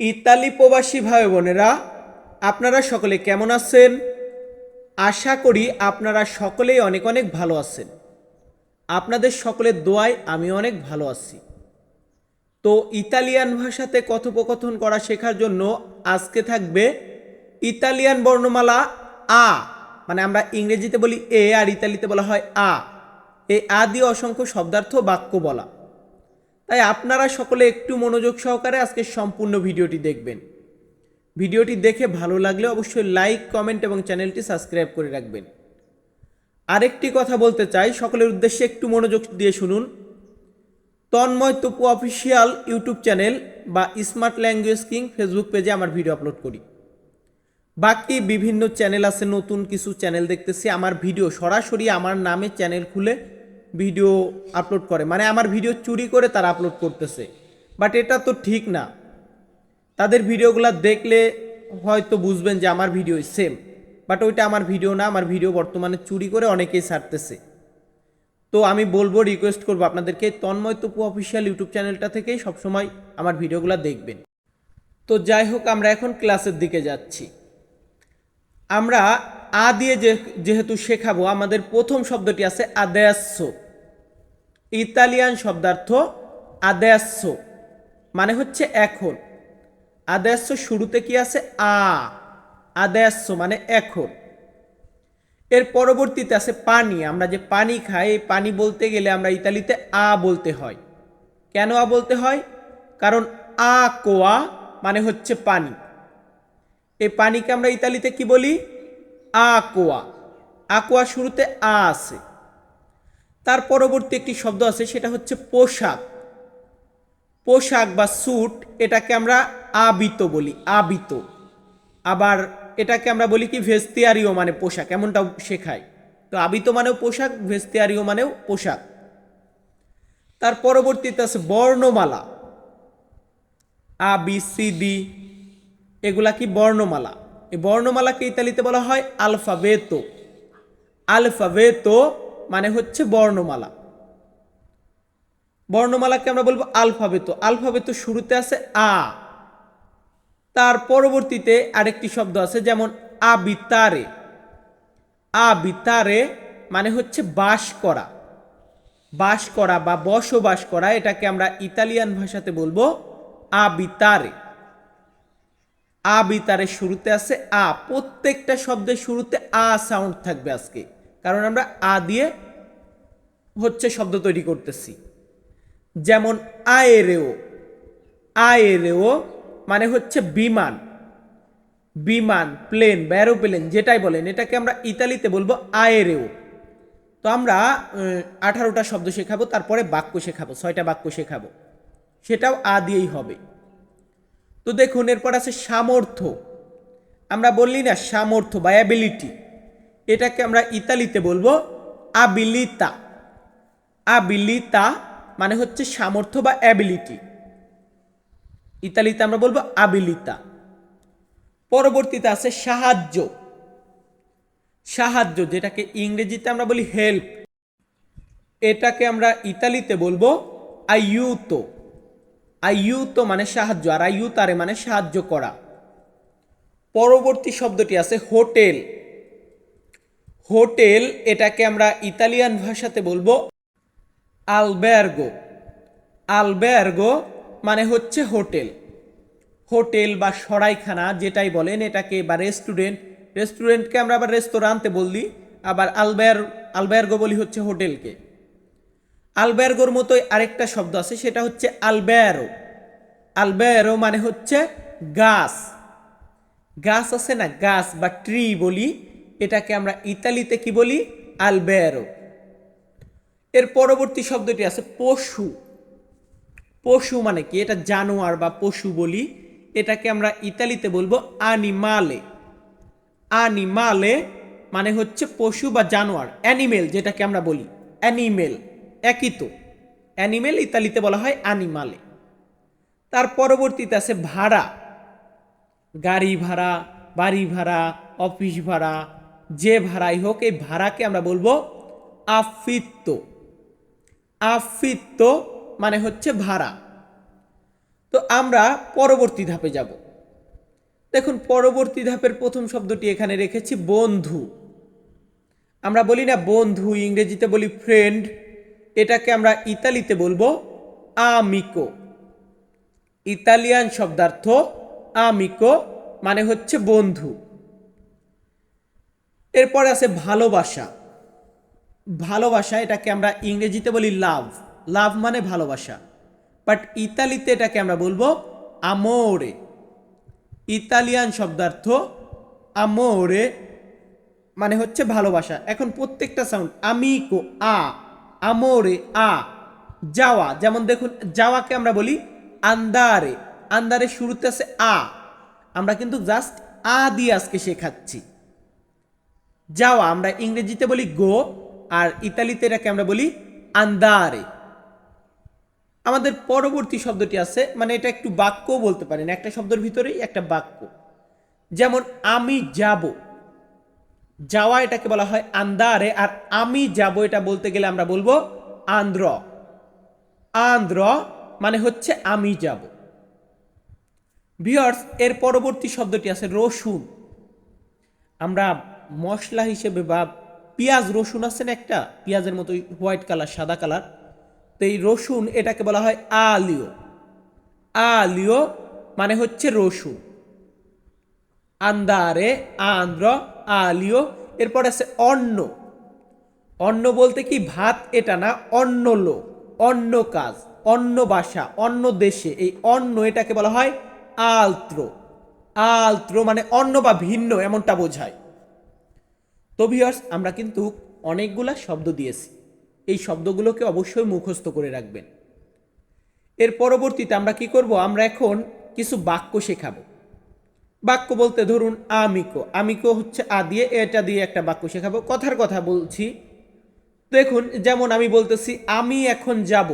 Italy প্রবাসী ভাই বোনেরা, আপনারা সকলে কেমন আছেন? আশা করি আপনারা সকলেই অনেক অনেক ভালো আছেন। আপনাদের সকলের দোয়ায় আমি অনেক ভালো আছি। তো ইতালিয়ান ভাষাতে কথোপকথন করা শেখার জন্য আজকে থাকবে ইতালিয়ান বর্ণমালা আ মানে আমরা ইংরেজিতে বলি এ আর ইতালিতে বলা হয় আ। এই আ দিয়ে অসংখ্য শব্দার্থ বাক্য বলা। তাই আপনারা সকলে একটু মনোযোগ সহকারে আজকে সম্পূর্ণ ভিডিওটি দেখবেন। ভিডিওটি দেখে ভালো লাগলে অবশ্যই লাইক, কমেন্ট এবং চ্যানেলটি সাবস্ক্রাইব করে রাখবেন। আরেকটি কথা বলতে চাই, সকলের উদ্দেশ্যে একটু মনোযোগ দিয়ে শুনুন। Tanmoy Tapu official YouTube channel বা স্মার্ট ল্যাঙ্গুয়েজ কিং ফেসবুক পেজে আমার ভিডিও আপলোড করি। বাকি বিভিন্ন চ্যানেল আছে, নতুন কিছু চ্যানেল দেখতেছি, আমার ভিডিও সরাসরি আমার নামে চ্যানেল খুলে ভিডিও আপলোড করে। মানে আমার ভিডিও চুরি করে তারা আপলোড করতেছে। বাট এটা তো ঠিক না। তাদের ভিডিওগুলো দেখলে হয়তো বুঝবেন যে আমার ভিডিও সেম বাট ওইটা আমার ভিডিও না, আমার ভিডিও বর্তমানে চুরি করে অনেকেই ছাড়তেছে। তো আমি বলব রিকোয়েস্ট করব আপনাদেরকে, তন্ময় তপু অফিসিয়াল ইউটিউব চ্যানেলটা থেকেই সবসময় আমার ভিডিওগুলো দেখবেন। তো যাই হোক, আমরা এখন ক্লাসের দিকে যাচ্ছি। আমরা আ দিয়ে যেহেতু শেখাবো, আমাদের প্রথম শব্দটি আছে আদেয়াস্য ইতালিয়ান শব্দার্থ আদেয়াস্য মানে হচ্ছে এখন। আদেয়াস্য শুরুতে কি আছে? আ। আদেয়াস্য মানে এখন। এর পরবর্তীতে আছে পানি। আমরা যে পানি খাই, এই পানি বলতে গেলে আমরা ইতালিতে আ বলতে হয়। কেন আ বলতে হয়? কারণ আ কোয়া মানে হচ্ছে পানি। এই পানিকে আমরা ইতালিতে কি বলি? আ আকোয়া আকোয়া শুরুতে আ আছে। তার পরবর্তী একটি শব্দ আছে, সেটা হচ্ছে পোশাক। পোশাক বা স্যুট এটাকে আমরা আবিত বলি, আবিত। আবার এটাকে আমরা বলি কি ভেস্তিয়ারিও মানে পোশাক, এমনটাও শেখায়। তো আবিত মানেও পোশাক, ভেস্তিয়ারিও মানেও পোশাক। তার পরবর্তীতে আছে বর্ণমালা। আ, বি, সি, ডি, এগুলা কি বর্ণমালা? এই বর্ণমালাকে ইতালিতে বলা হয় আলফাবেতো। আলফাবেতো মানে হচ্ছে বর্ণমালা। বর্ণমালাকে আমরা বলব আলফাবেতো। আলফাবেতো শুরুতে আছে আ। তার পরবর্তীতে আরেকটি শব্দ আছে যেমন আবিতারে। আবিতারে মানে হচ্ছে বাস করা। বাস করা বা বসবাস করা, এটাকে আমরা ইতালিয়ান ভাষাতে বলব আবিতারে। আবিতারের শুরুতে আছে আ। প্রত্যেকটা শব্দের শুরুতে আ সাউন্ড থাকবে আজকে। কারণ আমরা আ দিয়ে হচ্ছে শব্দ তৈরি করতেছি। যেমন আয়েরেও। আয়েরেও মানে হচ্ছে বিমান। বিমান, প্লেন বা অ্যারোপ্লেন যেটাই বলেন, এটাকে আমরা ইতালিতে বলব আয়েরেও। তো আমরা আঠারোটা শব্দ শেখাবো, তারপরে বাক্য শেখাবো, ছয়টা বাক্য শেখাবো। সেটাও আ দিয়েই হবে। তো দেখুন, এরপর আছে সামর্থ্য। আমরা বললি না সামর্থ্য বা অ্যাবিলিটি এটাকে আমরা ইতালিতে বলব আবিলিতা আবিলিতা মানে হচ্ছে সামর্থ্য বা অ্যাবিলিটি ইতালিতে আমরা বলব আবিলিতা পরবর্তীতে আছে সাহায্য। সাহায্য, যেটাকে ইংরেজিতে আমরা বলি হেল্প এটাকে আমরা ইতালিতে বলব আইউতো আইউতো মানে সাহায্য, আর আইউতারে মানে সাহায্য করা। পরবর্তী শব্দটি আছে হোটেল। হোটেল, এটাকে আমরা ইতালিয়ান ভাষাতে বলব আলবেয়ার্গো আলবেয়ার্গো মানে হচ্ছে হোটেল। হোটেল বা সরাইখানা যেটাই বলেন, এটাকে বা রেস্টুরেন্ট। রেস্টুরেন্টকে আমরা আবার রেস্তোরাঁতে বলি, আবার আলবেয়ার আলবেয়ার্গো বলি হচ্ছে হোটেলকে। আলবেয়ার্গোর মতোই আরেকটা শব্দ আছে, সেটা হচ্ছে আলবেয়ারো আলবেয়ারো মানে হচ্ছে গাছ। গাছ আছে না, গাছ বা ট্রি বলি। এটাকে আমরা ইতালিতে কি বলি? আলবেয়ারো এর পরবর্তী শব্দটি আছে পশু। পশু মানে কি? এটা জানোয়ার বা পশু বলি। এটাকে আমরা ইতালিতে বলব আনিমালে আনিমালে মানে হচ্ছে পশু বা জানোয়ার অ্যানিমেল যেটাকে আমরা বলি। অ্যানিমেল একই তো। অ্যানিমেল ইতালিতে বলা হয় আনিমালে তার পরবর্তীতে আছে ভাড়া। গাড়ি ভাড়া, বাড়ি ভাড়া অফিস ভাড়া যে ভাড়াই হোক, এই ভাড়াকে আমরা বলব আফিত্ত আফিত্ত মানে হচ্ছে ভাড়া। তো আমরা পরবর্তী ধাপে যাব। দেখুন, পরবর্তী ধাপের প্রথম শব্দটি এখানে রেখেছি, বন্ধু। আমরা বলি না বন্ধু, ইংরেজিতে বলি ফ্রেন্ড এটাকে আমরা ইতালিতে বলব আমিকো ইতালিয়ান শব্দার্থ আমিকো মানে হচ্ছে বন্ধু। এরপরে আছে ভালোবাসা। ভালোবাসা এটাকে আমরা ইংরেজিতে বলি লাভ। লাভ মানে ভালোবাসা। বাট ইতালিতে এটাকে আমরা বলব আমোরে ইতালিয়ান শব্দার্থ আমোরে মানে হচ্ছে ভালোবাসা। এখন প্রত্যেকটা সাউন্ড আমিকো আ আমোরে আ যাওয়া। যেমন দেখুন, যাওয়াকে আমরা বলি আন্দারে আন্দারে শুরুতে আছে আ আমরা কিন্তু জাস্ট আ দিয়ে আজকে শেখাচ্ছি। যাওয়া আমরা ইংরেজিতে বলি গো, আর ইতালিতে এটাকে আমরা বলি আন্দারে। আমাদের পরবর্তী শব্দটি আছে মানে এটা একটু বাক্য বলতে পারেন, একটা শব্দের ভিতরেই একটা বাক্য। যেমন, আমি যাব। যাওয়া এটাকে বলা হয় আন্দারে, আর আমি যাব এটা বলতে গেলে আমরা বলব আন্ধ্র আন্ধ্র মানে হচ্ছে আমি যাব। ভিওর্স এর পরবর্তী শব্দটি আছে রসুন। আমরা মশলা হিসেবে বা পেঁয়াজ, রসুন আছে না একটা? পেঁয়াজের মতো হোয়াইট কালার সাদা কালার তো এই রসুন, এটাকে বলা হয় আলিও। আলিও মানে হচ্ছে রসুন। আন্দারে, আন্দ্র, আলিও, এরপর আছে অন্ন। অন্ন বলতে কি? ভাত এটা না অন্য লোক অন্য কাজ অন্য বাসা অন্য দেশে। এই অন্য এটাকে বলা হয় আলত্র। আলত্র মানে অন্য বা ভিন্ন, এমনটা বোঝায়। তো ভিউয়ার্স আমরা কিন্তু অনেকগুলা শব্দ দিয়েছি। এই শব্দগুলোকে অবশ্যই মুখস্থ করে রাখবেন। এর পরবর্তীতে আমরা কি করব? আমরা এখন কিছু বাক্য শেখাবো। বাক্য বলতে ধরুন, আমিকো। আমিকো হচ্ছে আ দিয়ে, এটা দিয়ে একটা বাক্য শেখাবো। কথার কথা বলছি। দেখুন, যেমন আমি বলতেছি, আমি এখন যাব।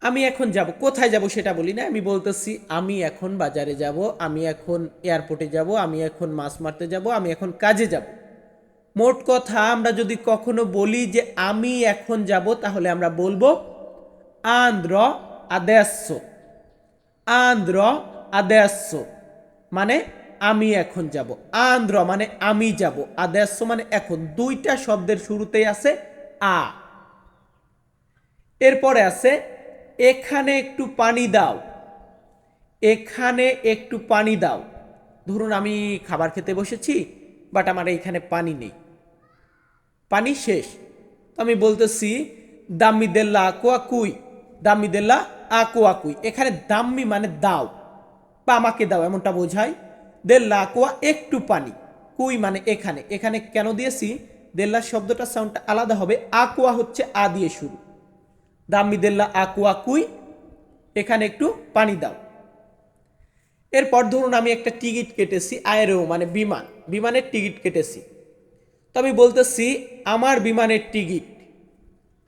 আমি এখন যাব। কোথায় যাব সেটা বলি না। আমি বলতেছি, আমি এখন বাজারে যাব, আমি এখন এয়ারপোর্টে যাব, আমি এখন মাছ মারতে যাব, আমি এখন কাজে যাব। মোট কথা, আমরা যদি কখনো বলি যে আমি এখন যাব, তাহলে আমরা বলব আন্ধ্র আদেশ্য আন্ধ্র আদেশ্য মানে আমি এখন যাব। আন্ধ্র মানে আমি যাব। আদেশ্য মানে এখন। দুইটা শব্দের শুরুতেই আছে আ। এরপরে আছে এখানে একটু পানি দাও। এখানে একটু পানি দাও। ধরুন আমি খাবার খেতে বসেছি বাট আমার এইখানে পানি নেই। পানি শেষ। আমি বলতেছি, দাম্মি দেল্লা আকোয়া কুই। দাম্মি দেল্লা আকোয়া কুই। এখানে দাম্মি মানে দাও বা আমাকে দাও, এমনটা বোঝায়। দেল্লা আকোয়া একটু পানি, কুই মানে এখানে। এখানে কেন দিয়েছি? দেল্লা শব্দটা সাউন্ডটা আলাদা হবে। আকোয়া হচ্ছে আ দিয়ে শুরু। দাম্মি দেল্লা আকোয়া কুই এখানে একটু পানি দাও। এরপর ধরুন আমি একটা টিকিট কেটেছি আয়েরও মানে বিমান, বিমানের টিকিট কেটেছি। তো আমি বলতেছি, আমার বিমানের টিকিট,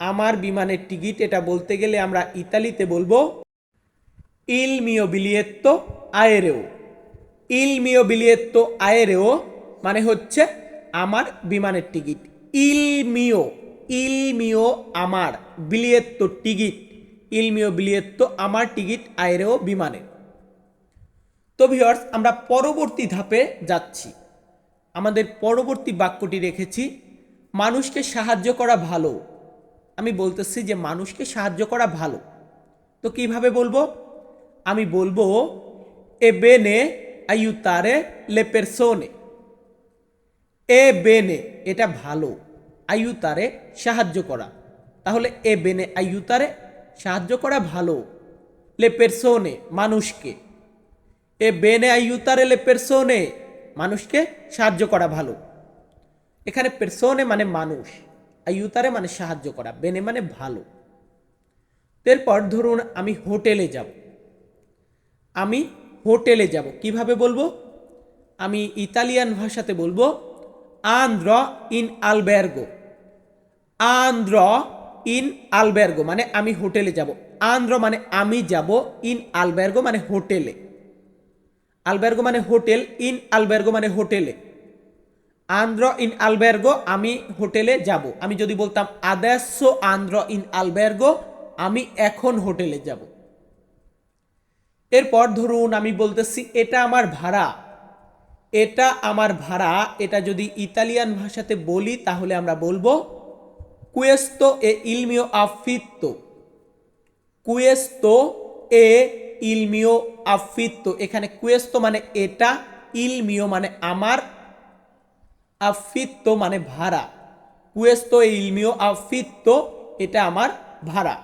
আমার বিমানের টিকিট, এটা বলতে গেলে আমরা ইতালিতে বলব, ইল মিও বিলিয়েত্তো আয়েরেও। ইল মিও বিলিয়েত্তো আয়েরেও মানে হচ্ছে আমার বিমানের টিকিট। ইল মিও ইল মিও আমার বিলিয়েত্তো টিকিট। ইল মিও বিলিয়েত্তো আমার টিকিট আয়েরেও বিমানে। তো ভিওর্স আমরা পরবর্তী ধাপে যাচ্ছি। আমাদের পরবর্তী বাক্যটি রেখেছি, মানুষকে সাহায্য করা ভালো। আমি বলতেছি যে, মানুষকে সাহায্য করা ভালো। তো কীভাবে বলব? আমি বলব, এ বেনে আইউতারে লে পেরসোনে। এ বেনে, এটা ভালো। আইউতারে সাহায্য করা। তাহলে এ বেনে আইউতারে সাহায্য করা ভালো। লে পেরসোনে মানুষকে। এ বেনে আইউতারে লে পেরসোনে মানুষকে সাহায্য করা ভালো। এখানে পেরসোনে মানে মানুষ আইউতারে মানে সাহায্য করা, বেনে মানে ভালো। এরপর ধরুন আমি হোটেলে যাব। আমি হোটেলে যাব, কীভাবে বলব? আমি ইতালিয়ান ভাষাতে বলব, আন্দ্র ইন আলবের্গো। আন্দ্র ইন আলবের্গো মানে আমি হোটেলে যাব। আন্দ্র মানে আমি যাব ইন আলবের্গো মানে হোটেলে। আলবের্গো মানে হোটেল, ইন আলবের্গো মানে হোটেলে। আন্দ্র ইন আলবের্গো, আমি হোটেলে যাব। আমি যদি বলতাম আদেশ আন্দ্র ইন আলবের্গো, আমি এখন হোটেলে যাব। এরপর ধরুন আমি বলতেছি, এটা আমার ভাড়া। এটা আমার ভাড়া, এটা যদি ইতালিয়ান ভাষাতে বলি, তাহলে আমরা বলব কুয়েস্তো এ ইলমিও আফিত্তো কুয়েস্তো এ ইলমিও আফিত্তো এখানে কুয়েস্তো মানে এটা ইলমিও মানে আমার আফিত্তো মানে ভাড়া. কুয়েস্তো এ ইলমিও আফিত্তো এটা আমার ভাড়া.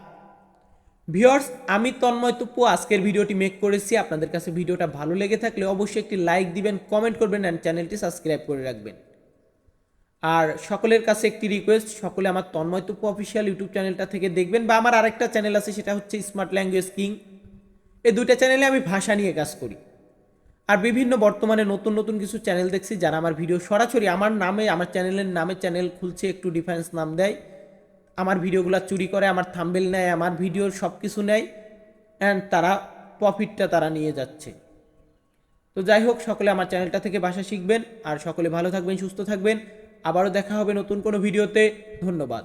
ভিওর্স আমি তন্ময় তুপু আজকের ভিডিওটি মেক করেছি। আপনাদের কাছে ভিডিওটা ভালো লেগে থাকলে অবশ্যই একটি লাইক দিবেন কমেন্ট করবেন অ্যান্ড চ্যানেলটি সাবস্ক্রাইব করে রাখবেন। আর সকলের কাছে একটি রিকোয়েস্ট সকলে আমার তন্ময় তুপু অফিসিয়াল ইউটিউব চ্যানেলটা থেকে দেখবেন, বা আমার আরেকটা চ্যানেল আছে, সেটা হচ্ছে স্মার্ট ল্যাঙ্গুয়েজ কিং এই দুইটা চ্যানেলে আমি ভাষা নিয়ে কাজ করি। আর বিভিন্ন বর্তমানে নতুন নতুন কিছু চ্যানেল দেখছি, যারা আমার ভিডিও সরাসরি আমার নামে, আমার চ্যানেলের নামে চ্যানেল খুলছে, একটু ডিফারেন্স নাম দেয়। আমার ভিডিওগুলো চুরি করে, আমার থাম্বেল নেয়, আমার ভিডিওর সব কিছু নেয় অ্যান্ড তারা প্রফিটটা তারা নিয়ে যাচ্ছে। তো যাই হোক, সকলে আমার চ্যানেলটা থেকে ভাষা শিখবেন, আর সকলে ভালো থাকবেন, সুস্থ থাকবেন। আবারও দেখা হবে নতুন কোনো ভিডিওতে। ধন্যবাদ।